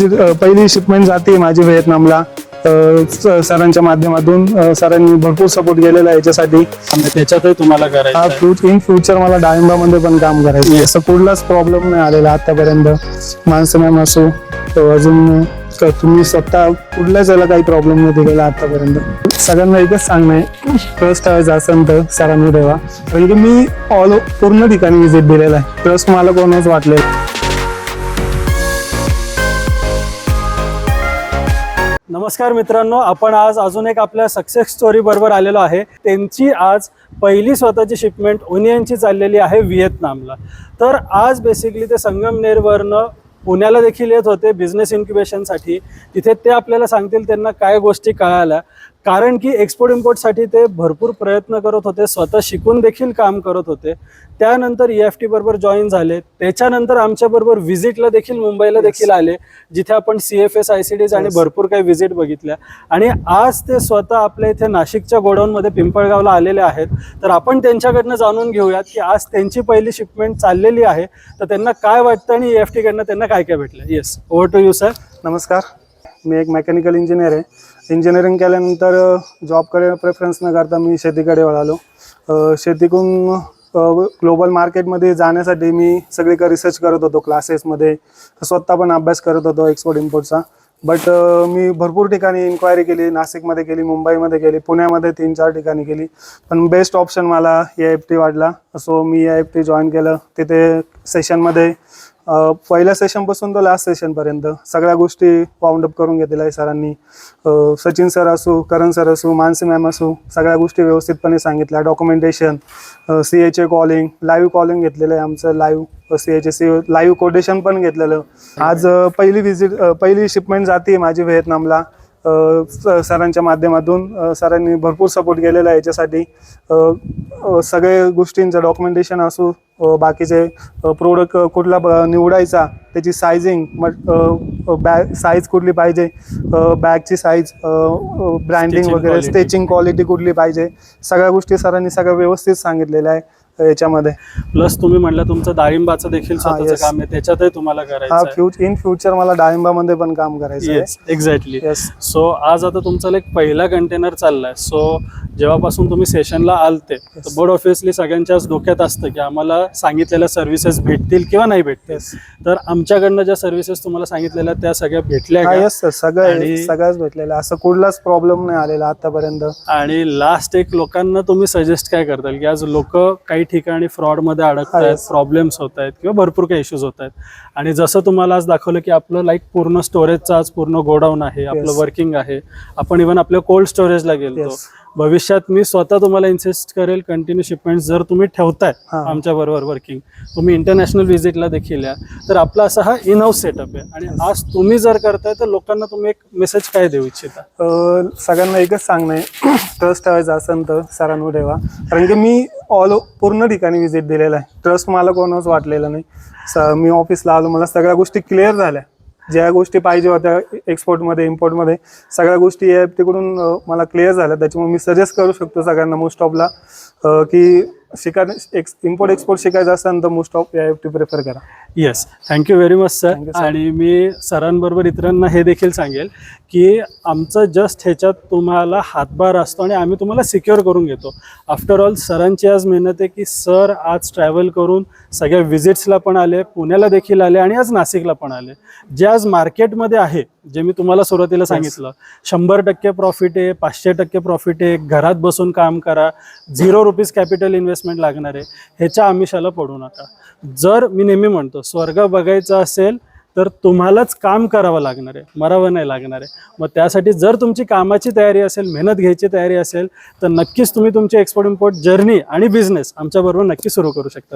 Visit पहिली shipment जाते माझी व्हिएतनामला. सरांच्या माध्यमातून सरांनी भरपूर सपोर्ट केलेला आहे याच्यासाठी. त्याच्यातही तुम्हाला करायचं आहे. इन फ्युचर मला डाळिंबामध्ये पण काम करायचं आहे. असं कुठलाच प्रॉब्लेम नाही आलेला आतापर्यंत. माणसं मॅम असो तो अजून तुम्ही स्वतः कुठल्याच याला काही प्रॉब्लेम नाही दिलेला आतापर्यंत. सगळ्यांना एकच सांगणं आहे. ट्रस्ट ठेवायचा असेल तर सरांनी ठेवा. कारण की मी ऑल पूर्ण ठिकाणी विजिट दिलेला आहे. ट्रस्ट मला कोणाच वाटले नमस्कार मित्रांनो आपण आज अजून एक आपल्या सक्सेस स्टोरी बरोबर आलेलो आहे. त्यांची आज पहिली स्वतःची शिपमेंट ओनियनची चाललेली आहे व्हिएतनामला. तर आज बेसिकली ते संगमनेरवरनं पुण्याला देखील येत होते बिझनेस इन्क्युबेशनसाठी तिथे ते आपल्याला सांगतील त्यांना काय गोष्टी कळाल्या. कारण की एक्सपोर्ट इम्पोर्टसाठी ते भरपूर प्रयत्न करत होते स्वतः शिकून देखील काम करत होते. त्यानंतर ई एफ टी बरोबर जॉईन झाले. त्याच्यानंतर आमच्याबरोबर व्हिजिटला देखील मुंबईला देखील आले जिथे आपण C F S I CDs आणि. भरपूर काही व्हिजिट बघितल्या. आणि आज ते स्वतः आपल्या इथे नाशिकच्या गोडाऊनमध्ये पिंपळगावला आलेले आहेत. तर आपण त्यांच्याकडनं जाणून घेऊयात की आज त्यांची पहिली शिपमेंट चाललेली आहे. तर त्यांना काय वाटतं आणि ई एफ टीकडनं त्यांना काय काय भेटलं? Yes over to you sir नमस्कार. मी एक मेकॅनिकल इंजिनियर आहे. इंजिनिअरिंग केल्यानंतर जॉबकडे प्रेफरन्स न करता मी शेतीकडे वळालो. शेतीकडून ग्लोबल मार्केटमध्ये जाण्यासाठी मी सगळीकडे रिसर्च करत होतो क्लासेसमध्ये स्वतः पण अभ्यास करत होतो एक्सपोर्ट इम्पोर्टचा बट मी भरपूर ठिकाणी इन्क्वायरी केली नाशिकमध्ये केली मुंबईमध्ये केली पुण्यामध्ये तीन चार ठिकाणी केली. पण बेस्ट ऑप्शन मला ए एफ टी वाटला सो मी ए एफ टी जॉईन केलं. तिथे सेशनमध्ये पहिल्या सेशनपासून तर लास्ट सेशनपर्यंत सगळ्या गोष्टी वाउंड अप करून घेतलेल्या आहे सरांनी. सचिन सर असो करण सर असो मानसी मॅम असो सगळ्या गोष्टी व्यवस्थितपणे सांगितल्या. Documentation C H A calling live calling घेतलेलं आहे आमचं. Live C H A C live quotation पण घेतलेलं. आज पहिली व्हिजिट पहिली शिपमेंट जाते माझी व्हिएतनामला. सरांच्या माध्यमातून सरांनी भरपूर सपोर्ट केलेला आहे याच्यासाठी सगळे गोष्टींचं डॉक्युमेंटेशन असो बाकीचे प्रोडक्ट कुठला ब- निवडायचा त्याची सायझिंग मग बॅग साईज कुठली पाहिजे बॅगची साईज ब्रँडिंग वगैरे. स्टिचिंग क्वालिटी कुठली पाहिजे सगळ्या गोष्टी सरांनी सगळं व्यवस्थित सांगितलेल्या आहे याच्यामध्ये. प्लस तुम्ही म्हटलं तुमचं डाळिंबाचं देखील स्वतःचं yes. काम आहे त्याच्यातही तुम्हाला हा करायचं फ्युच इन फ्युचर मला डाळिंबामध्ये पण काम करायचं येस एक्झॅक्टली येस सो आज आता तुमचा एक पहिला कंटेनर चाललाय. सो जेव्हापासून तुम्ही सेशनला आलते तर बोर्ड ऑफिसली सगळ्यांच्याच डोक्यात असतं की आम्हाला सांगितलेल्या सर्व्हिसेस भेटतील किंवा नाही भेटतील तर आमच्याकडनं ज्या सर्व्हिसेस तुम्हाला सांगितलेल्या त्या सगळ्या भेटल्या हा का? येस सर सगळं आणि- सगळंच भेटलेलं आहे. असं कुठलाच प्रॉब्लेम नाही आलेला आतापर्यंत आणि लास्ट एक लोकांना तुम्ही सजेस्ट काय करताल की आज लोक काही ठिकाणी फ्रॉडमध्ये अडकत आहेत Yes. प्रॉब्लेम्स होत आहेत किंवा भरपूर काही इश्यूज होत आहेत आणि जसं तुम्हाला आज दाखवलं की आपलं लाईक पूर्ण स्टोरेजचं आज पूर्ण गोडाऊन आहे आपलं. वर्किंग आहे आपण इव्हन आपल्या कोल्ड स्टोरेजला गेलो. भविष्यात मी स्वतः तुम्हाला इन्सिस्ट करेल कंटिन्यू शिपमेंट जर तुम्ही ठेवताय हा. आमच्या बरोबर वर्किंग तुम्ही इंटरनॅशनल व्हिजिटला देखील या. तर आपला असा हा इन हाऊस सेटअप आहे. आणि आज तुम्ही जर करताय तर लोकांना तुम्ही एक मेसेज काय देऊ इच्छिता? सगळ्यांना एकच सांगणं आहे. ट्रस्ट ठेवायचा असेल तर सरांवर ठेवा. कारण की मी ऑल पूर्ण ठिकाणी विजिट दिलेला आहे. ट्रस्ट मला कोणाच वाटलेला नाही. मी ऑफिसला आलो मला सगळ्या गोष्टी क्लिअर झाल्या. ज्या गोष्टी पाहिजे होत्या एक्सपोर्टमध्ये इम्पोर्टमध्ये सगळ्या गोष्टी या तिकडून मला क्लिअर झाल्या. त्याच्यामुळे मी सजेस्ट करू शकतो सगळ्यांना मोस्ट ऑफला की शिका एक्स इम्पोर्ट एक्सपोर्ट शिकायचं असेल तर most of F T prefer करा yes thank you very much sir. आणि मी सरांबरोबर इतरांना हे देखील सांगेल की आमचं जस्ट ह्याच्यात तुम्हाला हातभार असतो आणि आम्ही तुम्हाला सिक्युअर करून घेतो. आफ्टर ऑल सरांची आज मेहनत आहे की सर आज ट्रॅव्हल करून सगळ्या विजिट्सला पण आले पुण्याला देखील आले आणि आज नाशिकला पण आले. जे आज मार्केटमध्ये आहे जे मी तुम्हाला सुरुवातीला सांगितलं शंभर टक्के प्रॉफिट आहे पाचशे टक्के प्रॉफिट आहे घरात बसून काम करा झिरो रुपीज कॅपिटल इन्व्हेस्टमेंट लागणार आहे ह्याच्या आमिषाला पडू नका. जर मी नेहमी म्हणतो स्वर्ग बघायचा असेल तर तुम्हालाच काम करावं लागणार आहे मरावं नाही लागणार आहे. मग त्यासाठी जर तुमची कामाची तयारी असेल मेहनत घ्यायची तयारी असेल तर नक्कीच तुम्ही तुमची एक्सपोर्ट इम्पोर्ट जर्नी आणि बिझनेस आमच्याबरोबर नक्की सुरू करू शकतात